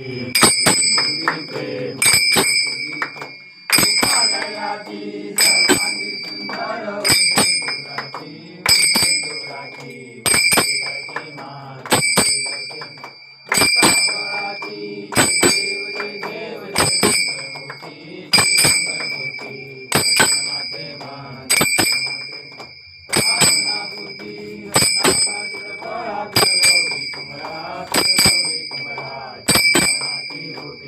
सुंदर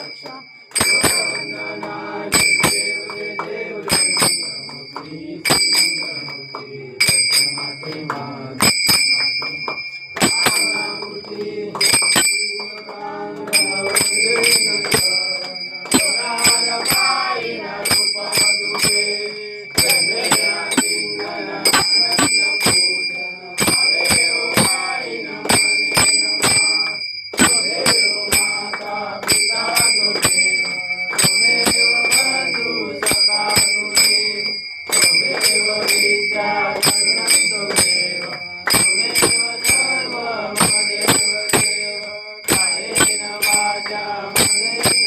रक्षा सर्व देव देव कायेन वाचा मने